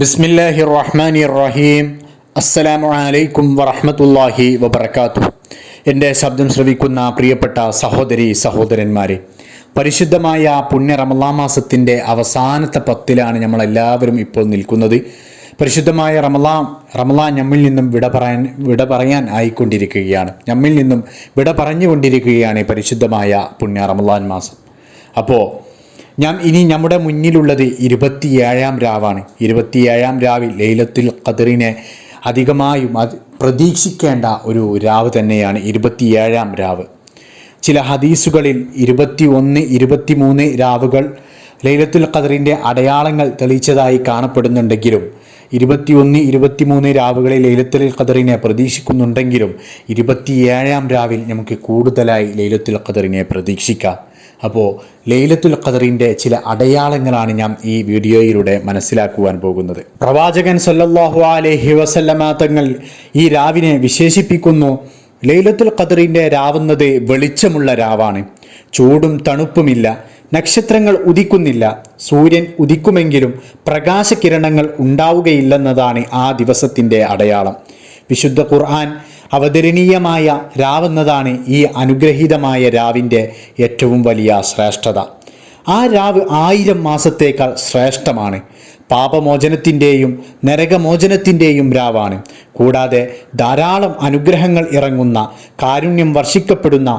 ബിസ്മില്ലാഹി റഹ്മാനി റഹീം അസ്സലാമു അലൈക്കും വറഹ്മത്തുള്ളാഹി വബർക്കാത്തു എന്റെ ശബ്ദം ശ്രവിക്കുന്ന പ്രിയപ്പെട്ട സഹോദരി സഹോദരന്മാരെ പരിശുദ്ധമായ പുണ്യ റമലാ മാസത്തിന്റെ അവസാനത്തെ പത്തിലാണ് നമ്മളെല്ലാവരും ഇപ്പോൾ നിൽക്കുന്നത്. പരിശുദ്ധമായ റമലാ റമലാൻ നമ്മിൽ നിന്നും വിട പറയാൻ വിട പറയാൻ ആയിക്കൊണ്ടിരിക്കുകയാണ്. നമ്മിൽ നിന്നും വിട പറഞ്ഞുകൊണ്ടിരിക്കുകയാണ് പരിശുദ്ധമായ പുണ്യ റമലാൻ മാസം. അപ്പോൾ ഞാൻ ഇനി നമ്മുടെ മുന്നിലുള്ളത് ഇരുപത്തിയേഴാം രാവാണ്. ഇരുപത്തിയേഴാം രാവിൽ ലൈലത്തുൽ ഖദറിനെ അധികമായും പ്രതീക്ഷിക്കേണ്ട ഒരു രാവ് തന്നെയാണ് ഇരുപത്തിയേഴാം രാവ്. ചില ഹദീസുകളിൽ ഇരുപത്തി ഒന്ന് ഇരുപത്തിമൂന്ന് രാവുകൾ ലൈലത്തുൽ ഖദറിന്റെ അടയാളങ്ങൾ തെളിയിച്ചതായി കാണപ്പെടുന്നുണ്ടെങ്കിലും ഇരുപത്തിയൊന്ന് ഇരുപത്തിമൂന്ന് രാവുകളിൽ ലൈലത്തുൽ ഖദറിനെ പ്രതീക്ഷിക്കുന്നുണ്ടെങ്കിലും ഇരുപത്തിയേഴാം രാവിൽ നമുക്ക് കൂടുതലായി ലൈലത്തുൽ ഖദറിനെ പ്രതീക്ഷിക്കാം. അപ്പോൾ ലൈലത്തുൽ ഖദറിന്റെ ചില അടയാളങ്ങളാണ് ഞാൻ ഈ വീഡിയോയിലൂടെ മനസ്സിലാക്കുവാൻ പോകുന്നത്. പ്രവാചകൻ സല്ലല്ലാഹു അലൈഹി വസല്ലമ തങ്ങൾ ഈ രാവിനെ വിശേഷിപ്പിക്കുന്നു ലൈലത്തുൽ ഖദറിന്റെ രാവുന്നത് വെളിച്ചമുള്ള രാവാണ്. ചൂടും തണുപ്പുമില്ല നക്ഷത്രങ്ങൾ ഉദിക്കുന്നില്ല സൂര്യൻ ഉദിക്കുമെങ്കിലും പ്രകാശകിരണങ്ങൾ ഉണ്ടാവുകയില്ലെന്നതാണ് ആ ദിവസത്തിന്റെ അടയാളം. വിശുദ്ധ ഖുർആൻ അവതരണീയമായ രാവെന്നതാണ് ഈ അനുഗ്രഹീതമായ രാവിന്റെ ഏറ്റവും വലിയ ശ്രേഷ്ഠത. ആ രാവ് ആയിരം മാസത്തേക്കാൾ ശ്രേഷ്ഠമാണ്. പാപമോചനത്തിന്റെയും നരകമോചനത്തിന്റെയും രാവാണ്. കൂടാതെ ധാരാളം അനുഗ്രഹങ്ങൾ ഇറങ്ങുന്ന കാരുണ്യം വർഷിക്കപ്പെടുന്ന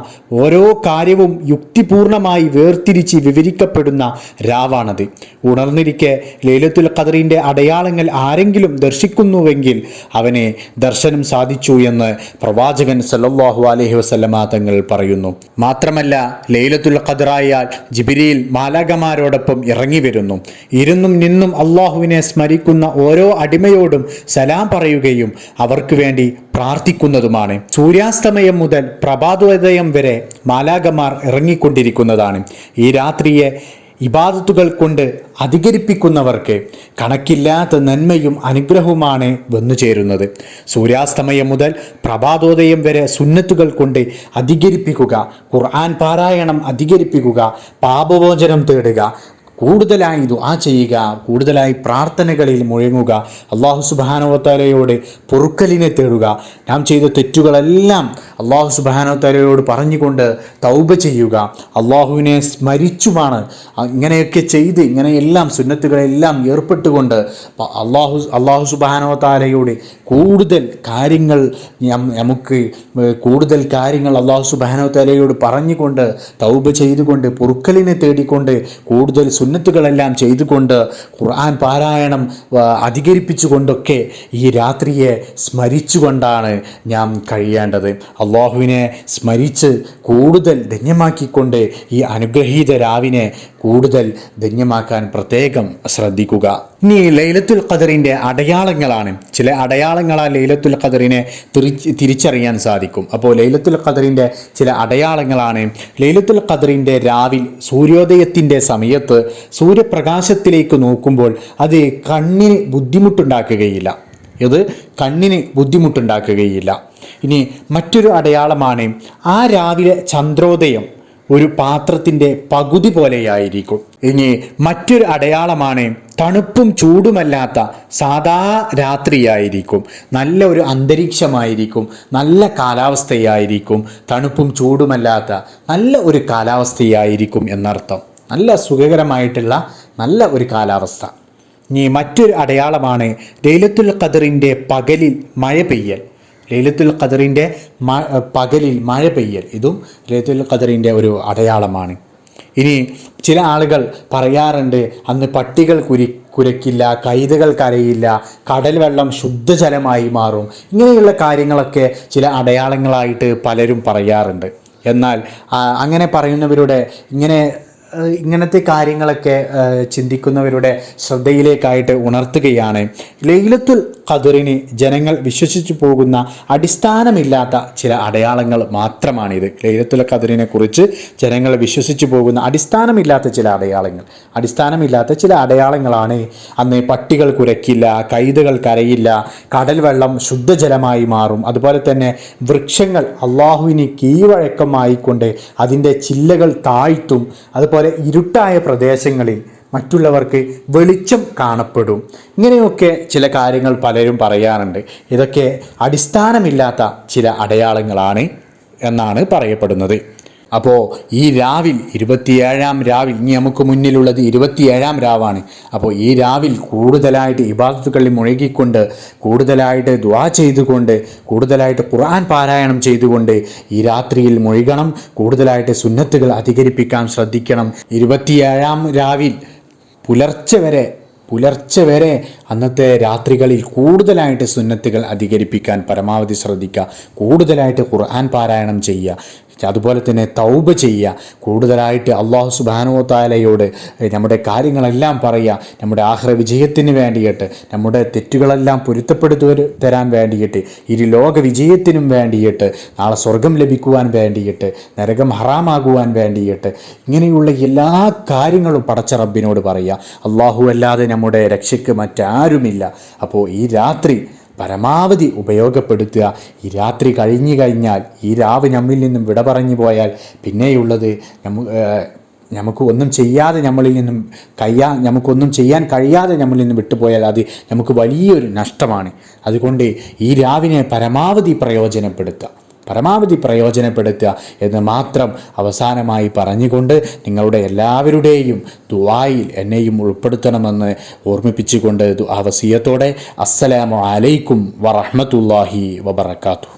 ഓരോ കാര്യവും യുക്തിപൂർണമായി വേർതിരിച്ച് വിവരിക്കപ്പെടുന്ന രാവാണത്. ഉണർന്നിരിക്കെ ലൈലത്തുൽ ഖദറിന്റെ അടയാളങ്ങൾ ആരെങ്കിലും ദർശിക്കുന്നുവെങ്കിൽ അവനെ ദർശനം സാധിച്ചു എന്ന് പ്രവാചകൻ സല്ലല്ലാഹു അലൈഹി വസല്ലമ തങ്ങൾ പറയുന്നു. മാത്രമല്ല ലൈലത്തുൽ ഖദറായാൽ ജിബിരിയിൽ മാലാകമാരോടൊപ്പം ഇറങ്ങി വരുന്നു. ഇരുന്നും നിന്നും അള്ളാഹുവിനെ സ്മരിക്കുന്ന ഓരോ അടിമയോടും സലാം പറയുകയും അവർക്ക് വേണ്ടി പ്രാർത്ഥിക്കുന്നതുമാണ്. സൂര്യാസ്തമയം മുതൽ പ്രഭാതോദയം വരെ മാലാകമാർ ഇറങ്ങിക്കൊണ്ടിരിക്കുന്നതാണ്. ഈ രാത്രിയെ ഇബാദത്തുകൾ കൊണ്ട് അധികരിപ്പിക്കുന്നവർക്ക് കണക്കില്ലാത്ത നന്മയും അനുഗ്രഹവുമാണ് വന്നു ചേരുന്നത്. സൂര്യാസ്തമയം മുതൽ പ്രഭാതോദയം വരെ സുന്നത്തുകൾ കൊണ്ട് അധികരിപ്പിക്കുക ഖുർആൻ പാരായണം അധികരിപ്പിക്കുക പാപമോചനം തേടുക കൂടുതലായി ദുആ ചെയ്യുക കൂടുതലായി പ്രാർത്ഥനകളിൽ മുഴങ്ങുക അള്ളാഹു സുബാനോത്താലയോട് പൊറുക്കലിനെ തേടുക. നാം ചെയ്ത തെറ്റുകളെല്ലാം അള്ളാഹു സുബാനോത്താലയോട് പറഞ്ഞുകൊണ്ട് തൗബ ചെയ്യുക. അള്ളാഹുവിനെ സ്മരിച്ചുമാണ് ഇങ്ങനെയൊക്കെ ചെയ്ത് ഇങ്ങനെയെല്ലാം സുന്നത്തുകളെല്ലാം ഏർപ്പെട്ടുകൊണ്ട് അള്ളാഹു അള്ളാഹു സുബാനോത്താലയോട് കൂടുതൽ കാര്യങ്ങൾ നമുക്ക് കൂടുതൽ കാര്യങ്ങൾ അള്ളാഹു സുബാനോത്താലയോട് പറഞ്ഞുകൊണ്ട് തൗബ ചെയ്തുകൊണ്ട് പൊറുക്കലിനെ തേടിക്കൊണ്ട് കൂടുതൽ സുന്നത്തുകളെല്ലാം ചെയ്തുകൊണ്ട് ഖുർആൻ പാരായണം അധികരിപ്പിച്ചുകൊണ്ടൊക്കെ ഈ രാത്രിയെ സ്മരിച്ചുകൊണ്ടാണ് ഞാൻ കഴിയേണ്ടത്. അള്ളാഹുവിനെ സ്മരിച്ച് കൂടുതൽ ധന്യമാക്കിക്കൊണ്ട് ഈ അനുഗ്രഹീത രാവിനെ കൂടുതൽ ധന്യമാക്കാൻ പ്രത്യേകം ശ്രദ്ധിക്കുക. ഇനി ലൈലത്തുൽ ഖദറിന്റെ അടയാളങ്ങളാണ്. ചില അടയാളങ്ങളാൽ ലൈലത്തുൽ ഖദറിനെ തിരിച്ചറിയാൻ സാധിക്കും. അപ്പോൾ ലൈലത്തുൽ ഖദറിന്റെ ചില അടയാളങ്ങളാണ്. ലൈലത്തുൽ ഖദറിന്റെ രാവിൽ സൂര്യോദയത്തിന്റെ സമയത്ത് സൂര്യപ്രകാശത്തിലേക്ക് നോക്കുമ്പോൾ അത് കണ്ണിന് ബുദ്ധിമുട്ടുണ്ടാക്കുകയില്ല. ഇത് കണ്ണിന് ബുദ്ധിമുട്ടുണ്ടാക്കുകയില്ല. ഇനി മറ്റൊരു അടയാളമാണ് ആ രാവിലെ ചന്ദ്രോദയം ഒരു പാത്രത്തിന്റെ പകുതി പോലെയായിരിക്കും. ഇനി മറ്റൊരു അടയാളമാണ് തണുപ്പും ചൂടുമല്ലാത്ത സാധാ രാത്രിയായിരിക്കും. നല്ല ഒരു അന്തരീക്ഷമായിരിക്കും. നല്ല കാലാവസ്ഥയായിരിക്കും. തണുപ്പും ചൂടുമല്ലാത്ത നല്ല ഒരു കാലാവസ്ഥയായിരിക്കും എന്നർത്ഥം. നല്ല സുഖകരമായിട്ടുള്ള നല്ല ഒരു കാലാവസ്ഥ. ഇനി മറ്റൊരു അടയാളമാണ് ലൈലത്തുൽ ഖദറിന്റെ പകലിൽ മഴ പെയ്യൽ. ലൈലത്തുൽ ഖദറിന്റെ പകലിൽ മഴ പെയ്യൽ. ഇതും ലൈലത്തുൽ ഖദറിന്റെ ഒരു അടയാളമാണ്. ഇനി ചില ആളുകൾ പറയാറുണ്ട് അന്ന് പട്ടികൾ കുരി കുരയ്ക്കില്ല കൈതകൾ കരയില്ല കടൽ വെള്ളം ശുദ്ധജലമായി മാറും. ഇങ്ങനെയുള്ള കാര്യങ്ങളൊക്കെ ചില അടയാളങ്ങളായിട്ട് പലരും പറയാറുണ്ട്. എന്നാൽ അങ്ങനെ പറയുന്നവരുടെ ഇങ്ങനെ ഇങ്ങനത്തെ കാര്യങ്ങളൊക്കെ ചിന്തിക്കുന്നവരുടെ ശ്രദ്ധയിലേക്കായിട്ട് ഉണർത്തുകയാണ്. ലൈലത്തുൽ ഖദറിന് ജനങ്ങൾ വിശ്വസിച്ചു പോകുന്ന അടിസ്ഥാനമില്ലാത്ത ചില അടയാളങ്ങൾ മാത്രമാണിത്. ലൈലത്തുൽ ഖദറിനെ കുറിച്ച് ജനങ്ങൾ വിശ്വസിച്ചു പോകുന്ന അടിസ്ഥാനമില്ലാത്ത ചില അടയാളങ്ങൾ. അടിസ്ഥാനമില്ലാത്ത ചില അടയാളങ്ങളാണ് അന്ന് പട്ടികൾ കുരക്കില്ല കൈതകൾ കരയില്ല കടൽ വെള്ളം ശുദ്ധജലമായി മാറും. അതുപോലെ തന്നെ വൃക്ഷങ്ങൾ അള്ളാഹുവിന് കീഴ്വഴക്കമായിക്കൊണ്ട് അതിന്റെ ചില്ലകൾ താഴ്ത്തും. അതുപോലെ ഇരുട്ടായ പ്രദേശങ്ങളിൽ മറ്റുള്ളവർക്ക് വെളിച്ചം കാണപ്പെടും. ഇങ്ങനെയൊക്കെ ചില കാര്യങ്ങൾ പലരും പറയാറുണ്ട്. ഇതൊക്കെ അടിസ്ഥാനമില്ലാത്ത ചില അടയാളങ്ങളാണ് എന്നാണ് പറയപ്പെടുന്നത്. അപ്പോൾ ഈ രാവിൽ ഇരുപത്തിയേഴാം രാവിൽ ഇനി നമുക്ക് മുന്നിലുള്ളത് ഇരുപത്തിയേഴാം രാവാണ്. അപ്പോൾ ഈ രാവിൽ കൂടുതലായിട്ട് ഇബാദത്തുകളിൽ മുഴുകിക്കൊണ്ട് കൂടുതലായിട്ട് ദ്വാ ചെയ്തുകൊണ്ട് കൂടുതലായിട്ട് ഖുർആൻ പാരായണം ചെയ്തുകൊണ്ട് ഈ രാത്രിയിൽ മുഴുകണം കൂടുതലായിട്ട് സുന്നത്തുകൾ അധികരിപ്പിക്കാൻ ശ്രദ്ധിക്കണം. ഇരുപത്തിയേഴാം രാവിൽ പുലർച്ചെ വരെ പുലർച്ചെ വരെ അന്നത്തെ രാത്രികളിൽ കൂടുതലായിട്ട് സുന്നത്തുകൾ അധികരിപ്പിക്കാൻ പരമാവധി ശ്രദ്ധിക്കുക. കൂടുതലായിട്ട് ഖുർആൻ പാരായണം ചെയ്യുക. അതുപോലെ തന്നെ തൗബ ചെയ്യുക. കൂടുതലായിട്ട് അള്ളാഹു സുബാനോ താലയോട് നമ്മുടെ കാര്യങ്ങളെല്ലാം പറയുക. നമ്മുടെ ആഹ്ര വിജയത്തിന് വേണ്ടിയിട്ട് നമ്മുടെ തെറ്റുകളെല്ലാം പൊരുത്തപ്പെടുത്തു തരാൻ വേണ്ടിയിട്ട് ഇരു ലോക വിജയത്തിനും വേണ്ടിയിട്ട് നാളെ സ്വർഗം ലഭിക്കുവാൻ വേണ്ടിയിട്ട് നരകം ഹറാമാകുവാൻ വേണ്ടിയിട്ട് ഇങ്ങനെയുള്ള എല്ലാ കാര്യങ്ങളും പടച്ച റബ്ബിനോട് പറയുക. അള്ളാഹു അല്ലാതെ നമ്മുടെ രക്ഷയ്ക്ക് മറ്റാരുമില്ല. അപ്പോൾ ഈ രാത്രി പരമാവധി ഉപയോഗപ്പെടുത്തുക. ഈ രാത്രി കഴിഞ്ഞു കഴിഞ്ഞാൽ ഈ രാവ് നമ്മിൽ നിന്നും വിട പറഞ്ഞു പോയാൽ പിന്നെയുള്ളത് നമ്മ നമുക്ക് ഒന്നും ചെയ്യാതെ നമ്മളിൽ നിന്നും കഴിയാ നമുക്കൊന്നും ചെയ്യാൻ കഴിയാതെ നമ്മളിൽ നിന്നും വിട്ടുപോയാൽ അത് നമുക്ക് വലിയൊരു നഷ്ടമാണ്. അതുകൊണ്ട് ഈ രാവിനെ പരമാവധി പ്രയോജനപ്പെടുത്തുക. പരമാവധി പ്രയോജനപ്പെടുത്തുക എന്ന് മാത്രം അവസാനമായി പറഞ്ഞുകൊണ്ട് നിങ്ങളുടെ എല്ലാവരുടെയും ദുആയിൽ എന്നെയും ഉൾപ്പെടുത്തണമെന്ന് ഓർമ്മിപ്പിച്ചുകൊണ്ട് ആ വസീയത്തോടെ അസ്സലാമു അലൈക്കും വറഹ്മത്തുള്ളാഹി വബറകാതുഹു.